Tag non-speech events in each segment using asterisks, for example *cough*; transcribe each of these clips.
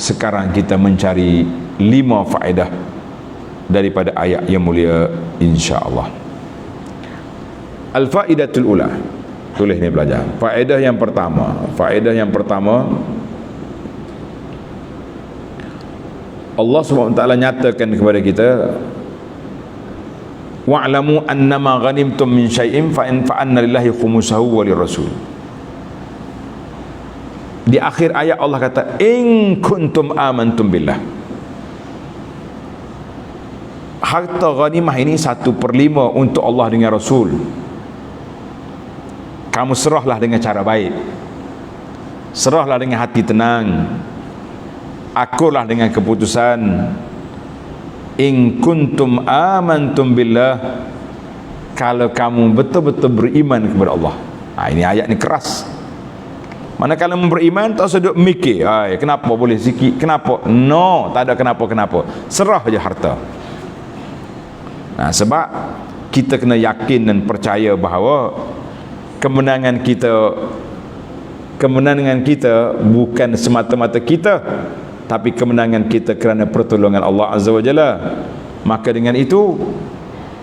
sekarang kita mencari lima faedah daripada ayat yang mulia insya-Allah. Al-faidatul ula. Tulis ni belajar. Faedah yang pertama, faedah yang pertama Allah SWT nyatakan kepada kita wa'lamu annama ghanimtum min syai'in fa in fa'anna lillahi khumusahu wa lirrasul di akhir ayat Allah kata in kuntum amantum billah. Harta ghanimah ini satu per lima untuk Allah dengan Rasul. Kamu serahlah dengan cara baik. Serahlah dengan hati tenang. Akurlah dengan keputusan. In kuntum amantum billah. Kalau kamu betul-betul beriman kepada Allah. Ha, ini ayat ni keras mana kalau beriman tak seduk mikir Ay, kenapa boleh sikit kenapa no tak ada kenapa-kenapa serah je harta Nah, sebab kita kena yakin dan percaya bahawa kemenangan kita kemenangan kita bukan semata-mata kita tapi kemenangan kita kerana pertolongan Allah Azza wa Jalla. Maka dengan itu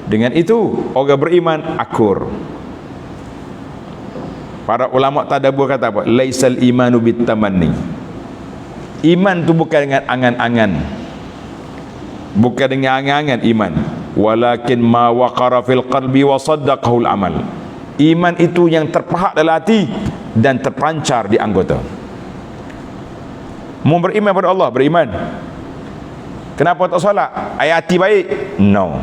dengan itu orang beriman akur. Para ulama tadabbur kata apa? Laisal imanu bitamanni. Iman tu bukan dengan angan-angan. Bukan dengan angan-angan iman. Walakin ma waqara fil qalbi wa saddaqahu al amal. Iman itu yang terpahak dalam hati dan terpancar di anggota. Mau beriman pada Allah? Beriman. Kenapa tak solat? Ayat hati baik? No.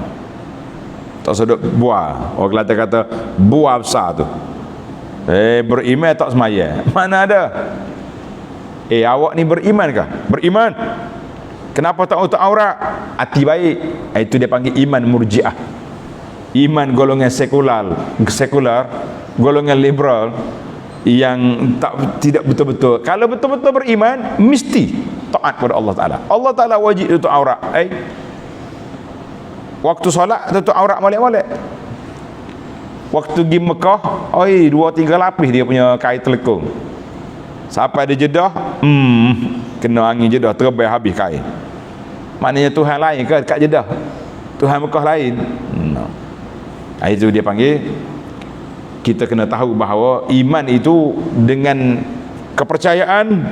Tak sedut buah. Orang Kelantan kata buah besar tu eh beriman tak semaya *laughs* mana ada eh awak ni beriman kah beriman Kenapa tak untuk aurat? Hati baik. Itu dia panggil iman murjiah. Iman golongan sekular, sekular, golongan liberal yang tak tidak betul-betul. Kalau betul-betul beriman, mesti taat kepada Allah Taala. Allah Taala wajib untuk aurat. Eh? Waktu solat tutup aurat molek-molek. Waktu pergi Mekah, oi dua tiga lapis dia punya kain telekung. Sampai ada jedah, hmm, kena angin jedah terbaik habis kain. Maknanya Tuhan lain ke kat Jeddah Tuhan Mekah lain? No. itu dia panggil kita kena tahu bahawa iman itu dengan kepercayaan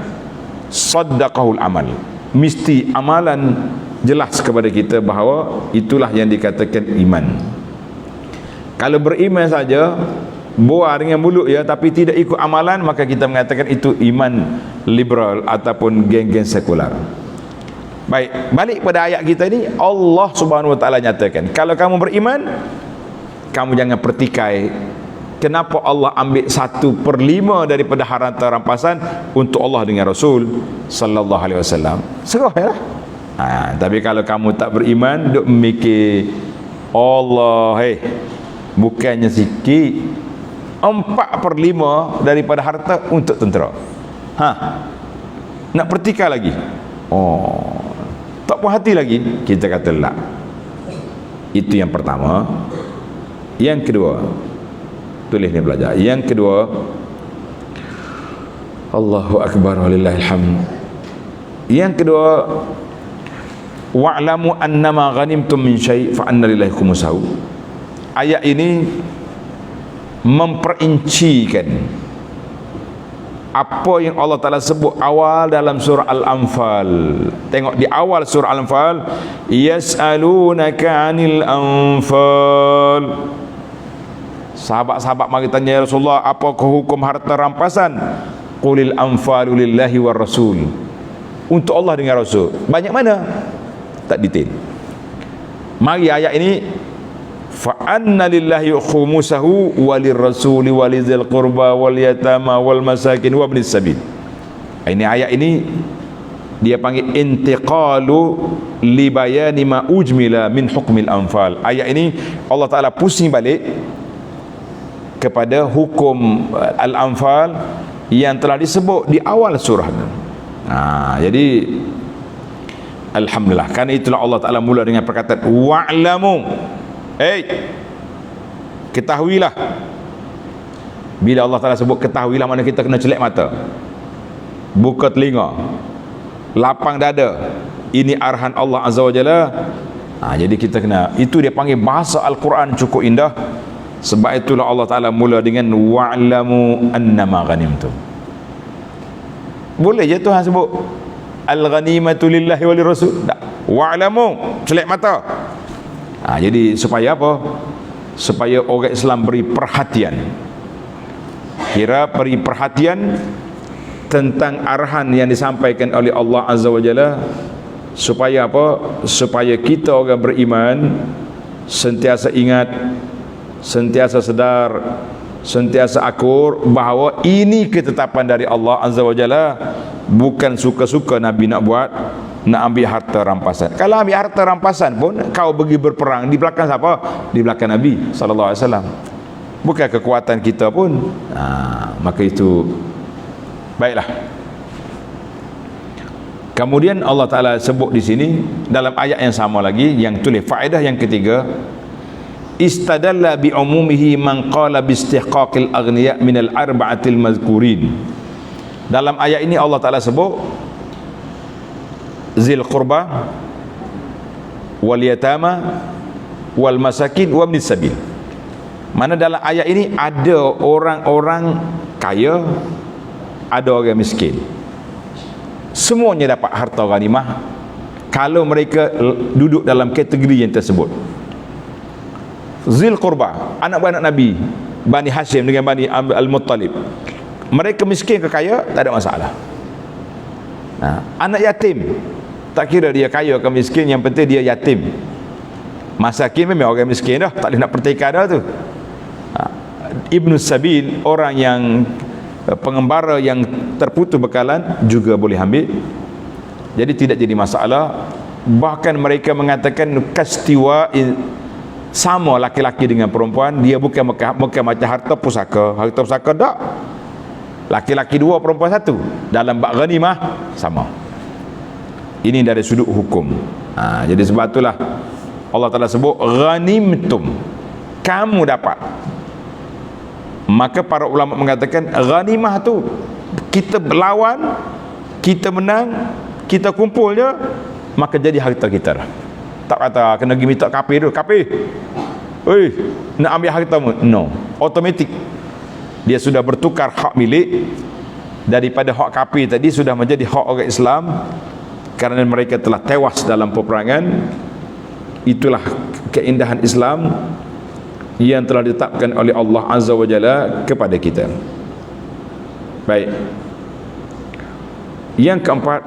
saddaqahul amal. Mesti amalan jelas kepada kita bahawa itulah yang dikatakan iman kalau beriman saja buah dengan mulut ya tapi tidak ikut amalan maka kita mengatakan itu iman liberal ataupun geng-geng sekular Baik, balik pada ayat kita ini Allah Subhanahu wa taala nyatakan, kalau kamu beriman kamu jangan pertikai kenapa Allah ambil satu per lima daripada harta rampasan untuk Allah dengan Rasul sallallahu alaihi wasallam. Serah ya. Ha, tapi kalau kamu tak beriman duk memikir Allah hey, bukannya sikit empat per lima daripada harta untuk tentera. Ha. Nak pertikai lagi. Oh, tak puas hati lagi. Kita kata la itu yang pertama. Yang kedua. Tulis ni belajar. Yang kedua. Allahu akbar walillahilhamd yang kedua. Wa'lamu annama ghanimtum min syai' fa anna lillahi khumsahu ayat ini memperincikan apa yang Allah Taala sebut awal dalam surah Al-Anfal. Tengok di awal surah Al-Anfal, yas'alunaka 'anil anfal. Sahabat-sahabat mari tanya ya Rasulullah, apakah hukum harta rampasan? Qulil anfalu lillahi war rasul. Untuk Allah dengan Rasul. Banyak mana? Tak detail. Mari ayat ini fa anna lillahi khumusahu walir rasuli walizil qurba wal yatama wal masakin wa ibnis sabil ini ayat ini dia panggil intiqalu li bayani ma ujmila min hukmil anfal. Ayat ini Allah Taala pusing balik kepada hukum uh, al-anfal yang telah disebut di awal surah ha, jadi Alhamdulillah. Karena itulah Allah Ta'ala mula dengan perkataan Wa'lamu Hei Ketahuilah. Bila Allah Ta'ala sebut ketahuilah Mana kita kena celek mata. Buka telinga. Lapang dada. Ini arahan Allah Azza wa Jalla. Ha, jadi kita kena itu dia panggil bahasa Al-Quran cukup indah. Sebab itulah Allah Ta'ala mula dengan wa'lamu annama ghanimtum. Boleh je Tuhan sebut al-ghanimatu lillahi wa rasul tak. Wa'lamu selek mata ha, jadi supaya apa? Supaya orang Islam beri perhatian. Kira beri perhatian tentang arahan yang disampaikan oleh Allah Azza wa Jalla supaya apa? Supaya kita orang beriman sentiasa ingat sentiasa sedar sentiasa akur bahawa ini ketetapan dari Allah Azza wa Jalla bukan suka-suka Nabi nak buat nak ambil harta rampasan. Kalau ambil harta rampasan pun kau pergi berperang. Di belakang siapa? Di belakang Nabi sallallahu alaihi wasallam. Bukan kekuatan kita pun. Ha, maka itu Baiklah. Kemudian Allah Taala sebut di sini dalam ayat yang sama lagi yang tulis faedah yang ketiga istadalla bi umumihi man qala bi istihqaqil aghniya min al arba'atil mazkurin. Dalam ayat ini Allah Taala sebut zil qurba wal yatama wal masakin wa ibnis sabil. Mana dalam ayat ini ada orang-orang kaya ada orang miskin. Semuanya dapat harta ghanimah kalau mereka duduk dalam kategori yang tersebut. Zil Qurba anak-anak Nabi Bani Hashim dengan Bani Al-Muttalib. Mereka miskin ke kaya tak ada masalah. Nah, anak yatim tak kira dia kaya ke miskin yang penting dia yatim. Masakin memang orang miskin dah tak boleh nak pertikah dah tu. Ibnu Sabil orang yang Eh, pengembara yang terputus bekalan juga boleh ambil. Jadi tidak jadi masalah. Bahkan mereka mengatakan kastiwa sama laki-laki dengan perempuan dia bukan bukan macam harta pusaka. Harta pusaka tak. Laki-laki dua perempuan satu. Dalam bak ghanimah sama ini dari sudut hukum. Ha, jadi sebab itulah Allah Ta'ala sebut ghanimtum. Kamu dapat. Maka para ulama mengatakan ghanimah tu kita berlawan kita menang kita kumpulnya maka jadi harta kita dah. Tak kata kena pergi minta kapi tu kapi oi nak ambil harta mu? No automatik. Dia sudah bertukar hak milik daripada hak kapi tadi sudah menjadi hak orang Islam kerana mereka telah tewas dalam peperangan itulah keindahan Islam yang telah ditetapkan oleh Allah Azza wa Jalla kepada kita. Baik. Yang keempat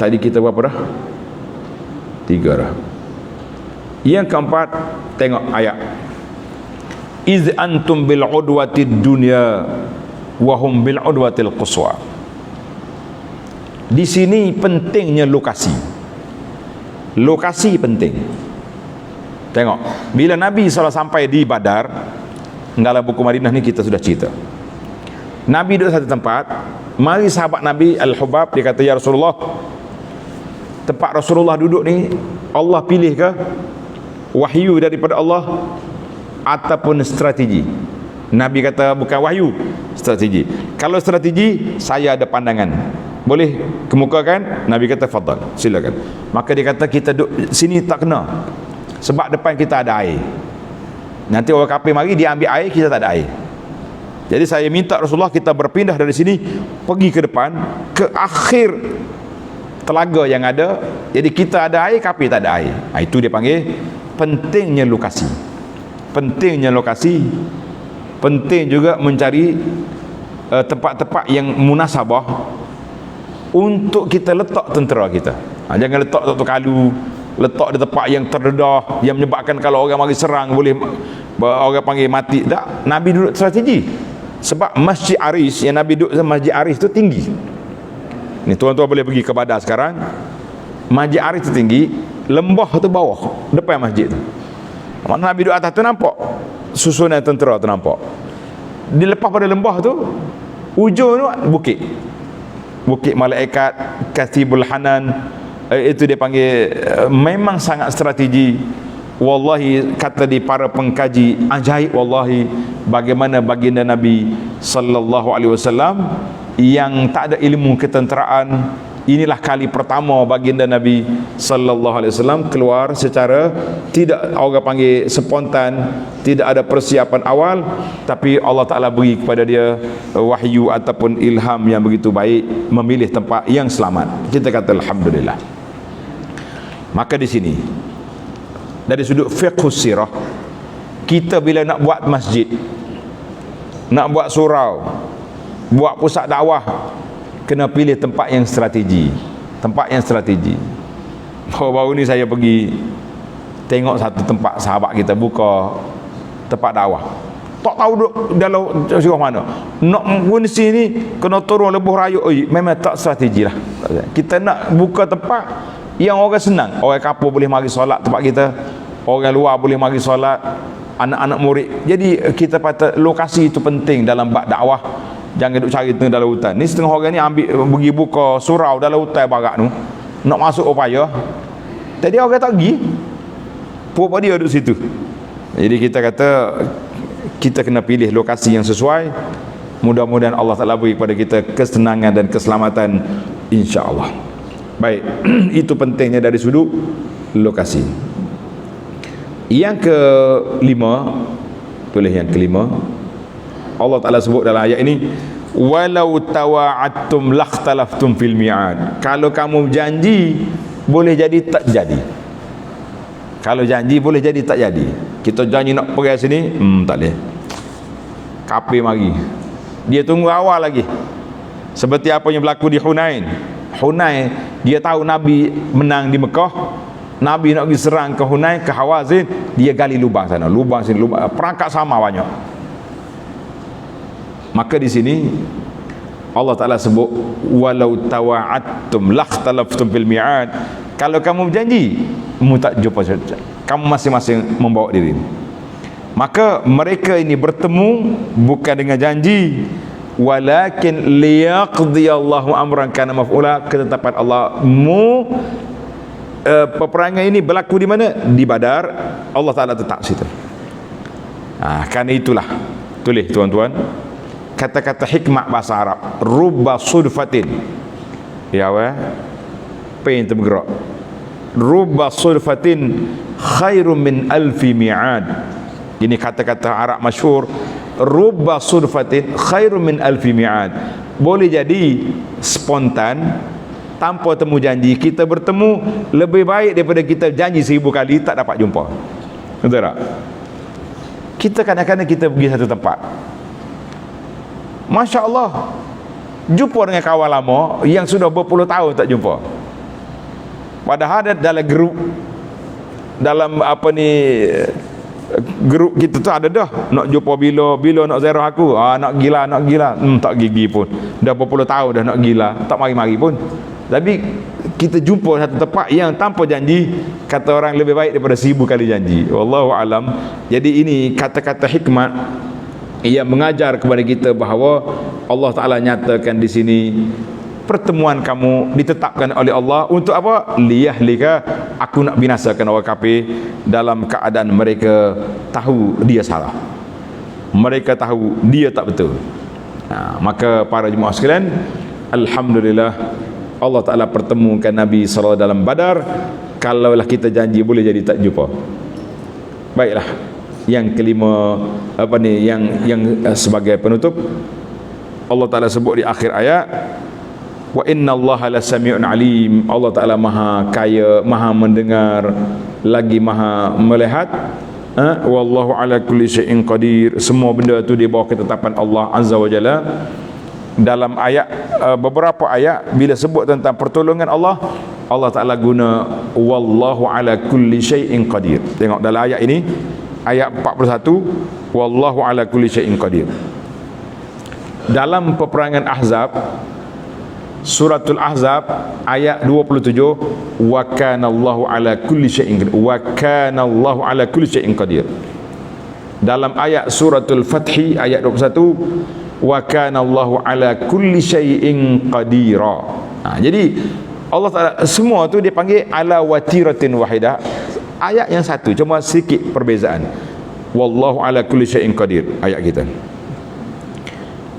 tadi kita berapa dah? Tiga dah. Yang keempat tengok ayat. Iz antum bil udwati dunya wa hum bil udwatil quswa. Di sini pentingnya lokasi. Lokasi penting. Tengok, bila Nabi SAW sampai di Badar, dalam buku Madinah ni kita sudah cerita. Nabi duduk satu tempat, mari sahabat Nabi Al-Hubab dia kata ya Rasulullah, tempat Rasulullah duduk ni Allah pilih ke wahyu daripada Allah ataupun strategi? Nabi kata bukan wahyu, strategi. Kalau strategi, saya ada pandangan. Boleh kemukakan? Nabi kata fadal, silakan. Maka dia kata kita duduk sini tak kena. Sebab depan kita ada air. Nanti orang kafir mari dia ambil air kita tak ada air. Jadi saya minta Rasulullah kita berpindah dari sini pergi ke depan ke akhir telaga yang ada. Jadi kita ada air kafir tak ada air. Ha, itu dia panggil pentingnya lokasi. Pentingnya lokasi. Penting juga mencari uh, tempat-tempat yang munasabah untuk kita letak tentera kita. Ha, jangan letak Tok Kalu letak di tempat yang terdedah yang menyebabkan kalau orang mari serang boleh orang panggil mati. Tak. Nabi duduk strategi. Sebab Masjid Aris yang Nabi duduk Masjid Aris tu tinggi. Ni tuan-tuan boleh pergi ke Badar sekarang. Masjid Aris tu tinggi lembah tu bawah depan masjid tu. Mana Nabi duduk atas tu nampak. Susunan tentera tu nampak. Dilepas pada lembah tu ujung tu bukit bukit malaikat kasibul hanan Eh, itu dia panggil uh, memang sangat strategi. Wallahi kata di para pengkaji ajaib wallahi bagaimana baginda Nabi sallallahu alaihi wasallam yang tak ada ilmu ketenteraan inilah kali pertama baginda Nabi sallallahu alaihi wasallam keluar secara tidak orang panggil spontan tidak ada persiapan awal tapi Allah Taala beri kepada dia wahyu ataupun ilham yang begitu baik memilih tempat yang selamat. Kita kata alhamdulillah. Maka di sini dari sudut fiqh sirah kita bila nak buat masjid nak buat surau buat pusat dakwah kena pilih tempat yang strategi. Tempat yang strategi. Baru-baru ni saya pergi tengok satu tempat sahabat kita buka tempat dakwah. Tak tahu duk dalam surah mana. Nak pun sini kena turun lebuh raya oi memang tak strategi lah. Kita nak buka tempat yang orang senang. Orang kapur boleh mari solat tempat kita. Orang luar boleh mari solat. Anak-anak murid. Jadi kita patut lokasi itu penting dalam bab dakwah Jangan duduk cari tengah dalam hutan. Ni setengah orang ni ambil pergi buka surau dalam hutan barat tu. Nak masuk upaya. Tadi orang tak pergi. Puak dia duduk situ. Jadi kita kata kita kena pilih lokasi yang sesuai. Mudah-mudahan Allah Taala beri kepada kita kesenangan dan keselamatan insya-Allah. Baik, *clears throat* itu pentingnya dari sudut lokasi. Yang kelima, boleh yang kelima, Allah Taala sebut dalam ayat ini walau tawa'attum lakhtalaftum fil mi'ad. Kalau kamu janji boleh jadi tak jadi. Kalau janji boleh jadi tak jadi. Kita janji nak pergi sini hmm tak boleh. Kapi mari. Dia tunggu awal lagi. Seperti apa yang berlaku di Hunain. Hunain dia tahu Nabi menang di Mekah. Nabi nak pergi serang ke Hunain ke Hawazin. Dia gali lubang sana. Lubang sini lubang perangkat sama banyak maka di sini Allah Taala sebut walau tawa'attum lakhtalaftum fil mi'ad. Kalau kamu berjanji kamu tak jumpa kamu masing-masing membawa diri. Maka mereka ini bertemu bukan dengan janji walakin liyaqdi Allahu amran kana maf'ula. Ketetapan Allah mu uh, peperangan ini berlaku di mana? Di Badar. Allah Taala tetap situ. Ah kan itulah. Tulis tuan-tuan kata-kata hikmah bahasa Arab. Rubba sudfatin. Ya wa pen tergerak rubba sudfatin khairum min alfi mi'ad. Ini kata-kata Arab masyhur. Rubba sudfatin khairum min alfi mi'ad. Boleh jadi spontan tanpa temu janji kita bertemu lebih baik daripada kita janji seribu kali tak dapat jumpa. Betul tak? Kita kadang-kadang kita pergi satu tempat Masya Allah Jumpa dengan kawan lama Yang sudah berpuluh tahun tak jumpa. Padahal ada dalam grup Dalam apa ni Grup kita tu ada dah. Nak jumpa bila Bila nak zero aku. Ah, Nak gila Nak gila. Hmm, Tak gigi pun. Dah berpuluh tahun dah nak gila. Tak mari-mari pun. Tapi kita jumpa satu tempat yang tanpa janji kata orang lebih baik daripada seribu kali janji. Wallahu alam. Jadi ini kata-kata hikmat ia mengajar kepada kita bahawa Allah Taala nyatakan di sini pertemuan kamu ditetapkan oleh Allah untuk apa? Liyahlika aku nak binasakan orang kafir dalam keadaan mereka tahu dia salah. Mereka tahu dia tak betul. Ha, maka para jemaah sekalian, alhamdulillah Allah Taala pertemukan Nabi sallallahu dalam Badar. Kalaulah kita janji boleh jadi tak jumpa. Baiklah yang kelima apa ni yang yang uh, sebagai penutup Allah Taala sebut di akhir ayat wa inna Allah la samiun alim. Allah Taala maha kaya maha mendengar lagi maha melihat ha? wallahu ala kulli syai'in qadir. Semua benda tu di bawah ketetapan Allah azza wa jalla. Dalam ayat uh, beberapa ayat bila sebut tentang pertolongan Allah Allah Taala guna wallahu ala kulli syai'in qadir. Tengok dalam ayat ini ayat 41 wallahu ala kulli syai'in qadir. Dalam peperangan ahzab suratul ahzab ayat 27 wa kana allahu ala kulli syai'in wa kana allahu ala kulli syai'in qadir. Dalam ayat suratul fathi ayat 21 wa kana allahu ala kulli syai'in qadira. Ha, jadi Allah Taala semua tu dia panggil ala watiratin wahidah ayat yang satu cuma sedikit perbezaan wallahu ala kulli syai'in qadir ayat kita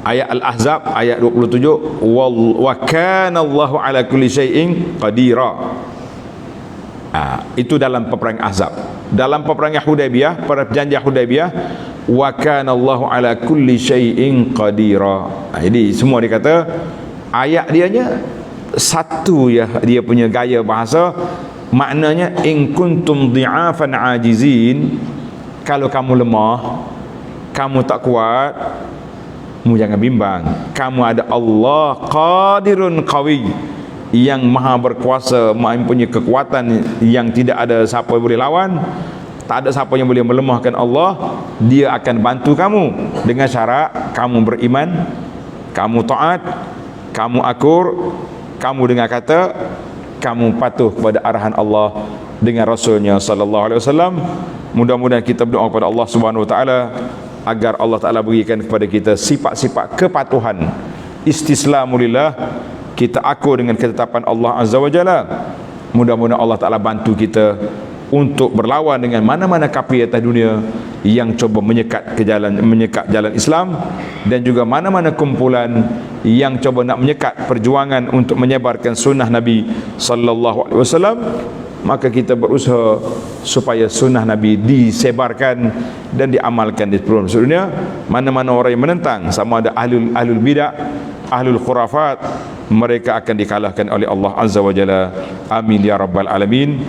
ayat Al-Ahzab ayat 27 wal wa kana Allahu ala kulli syai'in qadira Ha, itu dalam peperangan Ahzab. Dalam peperangan Hudaybiyah, perjanjian Hudaybiyah, wa kana Allahu ala kulli syai'in qadira. Ha, jadi semua dia kata ayat dia nya satu ya dia punya gaya bahasa maknanya in kuntum dhi'afan ajizin kalau kamu lemah kamu tak kuat mu jangan bimbang. Kamu ada Allah qadirun qawi yang maha berkuasa mempunyai kekuatan yang tidak ada siapa yang boleh lawan. Tak ada siapa yang boleh melemahkan Allah dia akan bantu kamu. Dengan syarat kamu beriman kamu taat kamu akur kamu dengar kata kamu patuh kepada arahan Allah dengan rasulnya sallallahu alaihi wasallam. Mudah-mudahan kita berdoa kepada Allah Subhanahu wa taala agar Allah taala berikan kepada kita sifat-sifat kepatuhan. Istislamulillah kita akur dengan ketetapan Allah Azza wa Jalla. Mudah-mudahan Allah Ta'ala bantu kita untuk berlawan dengan mana-mana kafir atas dunia yang cuba menyekat ke jalan menyekat jalan Islam dan juga mana-mana kumpulan yang cuba nak menyekat perjuangan untuk menyebarkan sunnah Nabi sallallahu alaihi wasallam maka kita berusaha supaya sunnah Nabi disebarkan dan diamalkan di seluruh dunia. Mana-mana orang yang menentang sama ada ahlul ahlul bidah ahlul khurafat mereka akan dikalahkan oleh Allah Azza wa Jalla. Amin ya rabbal alamin